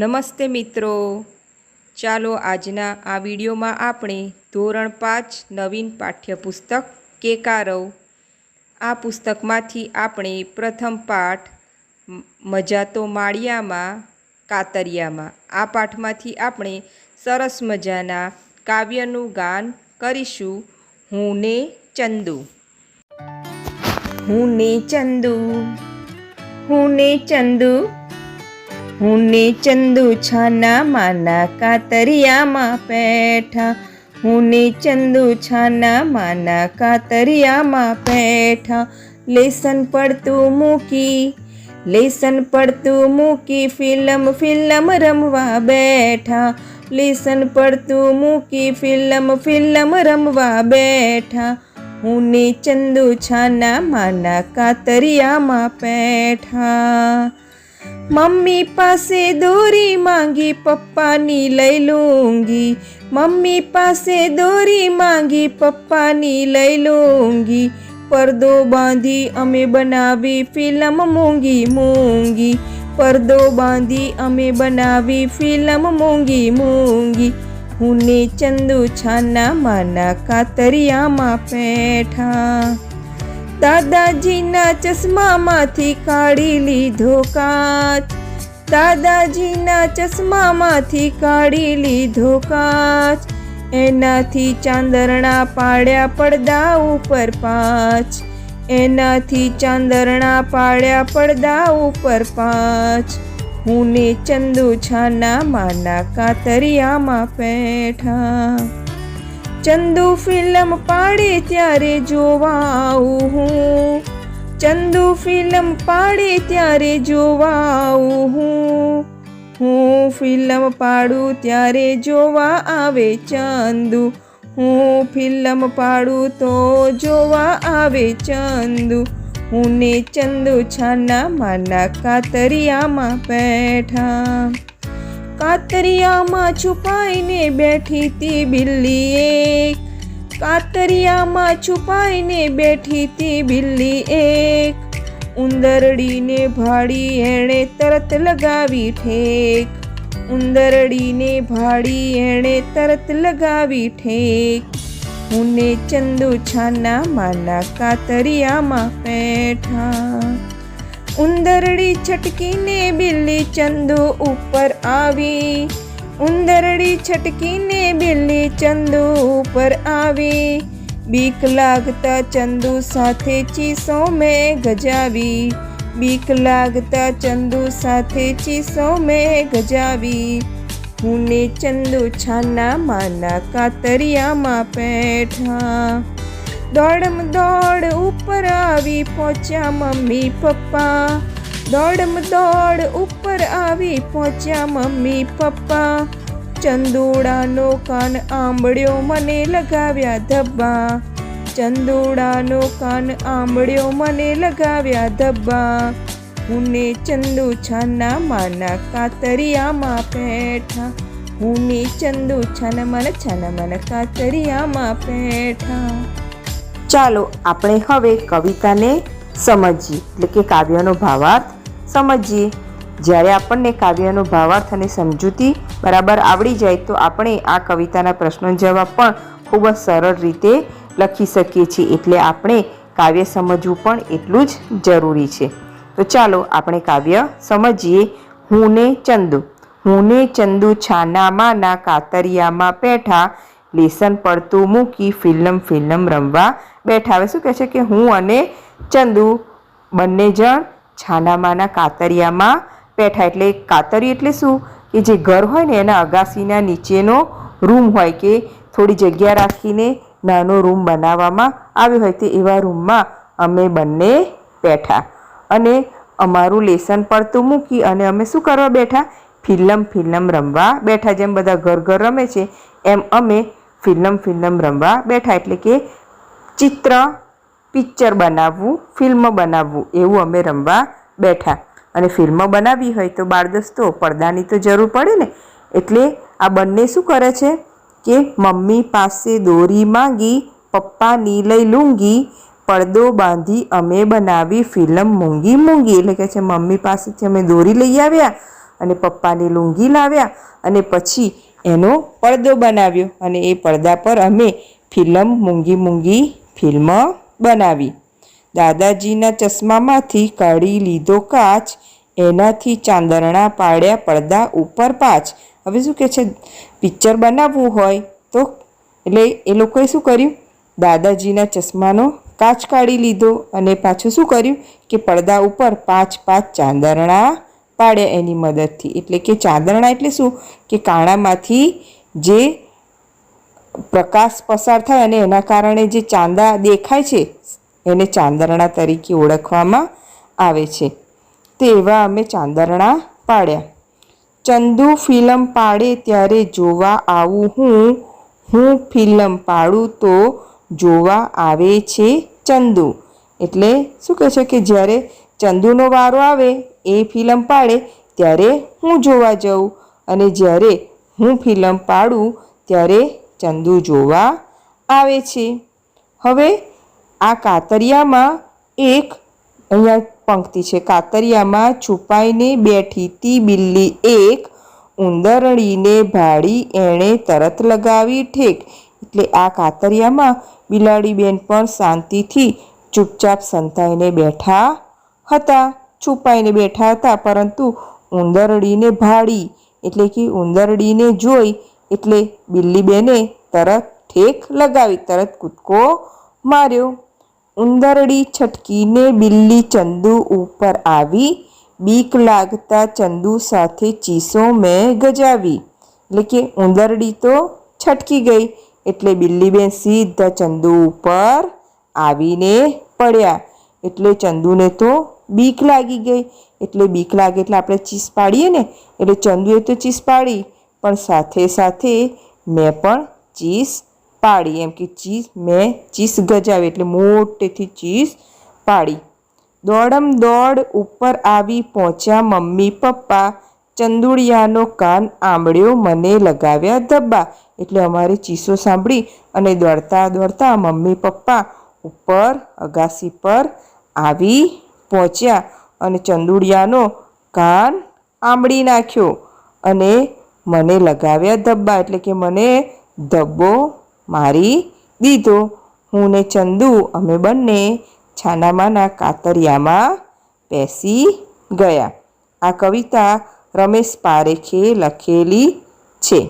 નમસ્તે મિત્રો. ચાલો આજના આ વિડીયોમાં આપણે ધોરણ પાંચ નવીન પાઠ્યપુસ્તક કેકારવ આ પુસ્તકમાંથી આપણે પ્રથમ પાઠ મજા તો માળિયામાં, કાતરિયામાં. આ પાઠમાંથી આપણે સરસ મજાના કાવ્યનું ગાન કરીશું. હું ને ચંદુ. હું ને ચંદુ. હું ને ચંદુ. હું ને ચંદુ છાના માના કાતરિયામાં પેઠા હું ને ચંદુ છાના માના કાતરિયામાં પેઠા લેસન પડતું મૂકી લેસન પડતું મૂકી ફિલ્મ ફિલ્મ રમવા બેઠા લેસન પડતું મૂકી ફિલ્મ ફિલ્મ રમવા બેઠા હું ને ચંદુ છાના માના કાતરિયામાં પેઠા મમ્મી પાસે દોરી માંગી, પપ્પાની લઈ લૂંગી. મમ્મી પાસે દોરી માંગી, પપ્પાની લઈ લૂંગી. પરદો બાંધી અમે બનાવી ફિલ્મ મૂંગી મૂંગી. પરદો બાંધી અમે બનાવી ફિલ્મ મૂંગી મૂંગી. હું ને ચંદુ છાના માના કાતરિયામાં પેઠા. દાદાજીના ચશ્મામાંથી કાઢી લીધો કાચ. દાદાજીના ચશ્મામાંથી કાઢી લીધો કાચ. એનાથી ચાંદરણા પાડ્યા પડદા ઉપર પાંચ. એનાથી ચાંદરણા પાડ્યા પડદા ઉપર પાંચ. હું ને ચંદુ છાના માના કાતરિયામાં પેઠા ચંદુ ફિલ્મ પાડે ત્યારે જોવા આવું હું. ચંદુ ફિલ્મ પાડે ત્યારે જોવા આવું હું. હું ફિલ્મ પાડું ત્યારે જોવા આવે ચંદુ. હું ફિલ્મ પાડું તો જોવા આવે ચંદુ. હું ને ચંદુ છાના માના કાતરિયામાં બેઠા. કાતરિયામાં છુપાઈને બેઠી તી બિલ્લી એક. કાતરિયામાં છુપાઈને બેઠી તી બિલ્લી એક. ઉંદરડીને ભાડી એણે તરત લગાવી ઠેક. ઉંદરડીને ભાડી એણે તરત લગાવી ઠેક. હું ને ચંદુ છાના માના કાતરિયામાં પેઠા. ઉંદરડી છટકીને બિલ્લી ચંદુ ઉપર આવી ઉંદરડી છટકીને બિલ્લી ચંદુ ઉપર આવી બીક લાગતા ચંદુ સાથે ચીસો મેં ગજાવી બીક લાગતા ચંદુ સાથે ચીસો મેં ગજાવી હું ને ચંદુ છાના માના કાતરિયામાં પેઠા દોડમ દોડ ઉપર આવી પહોંચ્યા મમ્મી, પપ્પા. દોડમ દોડ ઉપર આવી પહોંચ્યા મમ્મી, પપ્પા. ચંદુડાનો કાન આંબળ્યો મને લગાવ્યા ધબ્બા. ચંદુડાનો કાન આંબળ્યો મને લગાવ્યા ધબ્બા. હુને ચંદુ છાના માના કાતરિયામાં પેઠા હું ચંદુ છાના માના છાના માના કાતરિયામાં પેઠા ચાલો આપણે હવે કવિતાને સમજીએ, એટલે કે કાવ્યનો ભાવાર્થ સમજીએ. જ્યારે આપણને કાવ્યનો ભાવાર્થ અને સમજૂતી બરાબર આવડી જાય, તો આપણે આ કવિતાના પ્રશ્નો જવાબ પણ ખૂબ જ સરળ રીતે લખી શકીએ છીએ. એટલે આપણે કાવ્ય સમજવું પણ એટલું જ જરૂરી છે. તો ચાલો આપણે કાવ્ય સમજીએ. હું ને ચંદુ. હું ને ચંદુ છાનામાં ના કાતરિયામાં પેઠા લેસન પડતું મૂકી ફિલ્મ ફિલ્મ રમવા બેઠા. હવે શું કહે છે કે હું અને ચંદુ બંને જણ છાનામાના કાતરિયામાં બેઠા. એટલે કાતરી એટલે શું? કે જે ઘર હોય ને એના અગાસીના નીચેનો રૂમ હોય કે થોડી જગ્યા રાખીને નાનો રૂમ બનાવવામાં આવ્યો હોય તે એવા રૂમમાં અમે બંને બેઠા. અને અમારું લેસન પડતું મૂકી અને અમે શું કરવા બેઠા? ફિલ્મ ફિલ્મ રમવા બેઠા. જેમ બધા ઘર ઘર રમે છે, એમ અમે ફિલ્મ ફિલ્મ રમવા બેઠા એટલે કે ચિત્ર, પિક્ચર બનાવવું, ફિલ્મ બનાવવું એવું અમે રમવા બેઠા. અને ફિલ્મ બનાવવી હોય તો બાળદોસ્તો પડદાની તો જરૂર પડે ને. એટલે આ બંને શું કરે છે કે મમ્મી પાસે દોરી માંગી, પપ્પાની લઈ લૂંગી, પડદો બાંધી અમે બનાવી ફિલ્મ મૂંગી મૂંગી. એટલે કે છે, મમ્મી પાસેથી અમે દોરી લઈ આવ્યા અને પપ્પાની લૂંગી લાવ્યા અને પછી એનો પડદો બનાવ્યો અને એ પડદા પર અમે ફિલ્મ મૂંગી મૂંગી ફિલ્મ બનાવી. દાદાજીના ચશ્મામાંથી કાઢી લીધો કાચ, એનાથી ચાંદરણા પાડ્યા પડદા ઉપર પાછ. હવે શું કહે છે, પિક્ચર બનાવવું હોય તો એટલે એ લોકોએ શું કર્યું? દાદાજીના ચશ્માનો કાચ કાઢી લીધો અને પાછું શું કર્યું કે પડદા ઉપર પાંચ પાંચ ચાંદરણા પાડ્યા એની મદદથી. એટલે કે ચાંદરણા એટલે શું? કે કાણામાંથી જે પ્રકાશ પસાર થાય અને એના કારણે જે ચાંદા દેખાય છે, એને ચાંદરણા તરીકે ઓળખવામાં આવે છે. તેવા અમે ચાંદરણા પાડ્યા. ચંદુ ફિલ્મ પાડે ત્યારે જોવા આવું હું હું ફિલ્મ પાડું તો જોવા આવે છે ચંદુ. એટલે શું કહે છે કે જ્યારે ચંદુનો વારો આવે એ ફિલ્મ પાડે ત્યારે હું જોવા જાઉં. અને જ્યારે હું ફિલ્મ પાડું ત્યારે ચંદુ જોવા આવે છે. હવે આ કાતરિયામાં એક અહીંયા પંક્તિ છે. કાતરિયામાં છુપાઈને બેઠી તી બિલ્લી એક ઉંદરડીને ભાડી એણે તરત લગાવી ઠેક. એટલે આ કાતરિયામાં બિલાડી બેન પણ શાંતિથી ચૂપચાપ સંતાઈને બેઠા હતા. છુપાઈને બેઠા હતા, પરંતુ ઉંદરડીને ભાડી એટલે કે ઉંદરડીને જોઈ, એટલે બિલ્લી બેને તરત ઠેક લગાવી, તરત કૂદકો માર્યો. ઉંદરડી છટકીને બિલ્લી ચંદુ ઉપર આવી, બીક લાગતા ચંદુ સાથે ચીસો મેં ગજાવી. એટલે કે ઉંદરડી તો છટકી ગઈ, એટલે બિલ્લીબેન સીધા ચંદુ ઉપર આવીને પડ્યા. એટલે ચંદુને તો બીક લાગી ગઈ. એટલે બીક લાગે એટલે આપણે ચીસ પાડીએ ને, એટલે ચંદુએ તો ચીસ પાડી, પણ સાથે સાથે મેં પણ ચીસ પાડી. એમ કે ચીસ, મેં ચીસ ગજાવી એટલે મોટેથી ચીસ પાડી. દોડમ દોડ ઉપર આવી પહોંચ્યા મમ્મી, પપ્પા. ચંદુડિયાનો કાન આંબળ્યો, મને લગાવ્યા ધબ્બા. એટલે અમારી ચીસો સાંભળી અને દોડતા દોડતા મમ્મી, પપ્પા ઉપર, અગાસી પર આવી પહોંચ્યા અને ચંદુડિયાનો કાન આંબળી નાખ્યો અને મને લગાવ્યા ધબ્બા, એટલે કે મને ધબ્બો મારી દીધો. હું ને ચંદુ અમે બંને છાનામાના કાતરિયામાં બેસી ગયા. આ કવિતા રમેશ પારેખે લખેલી છે.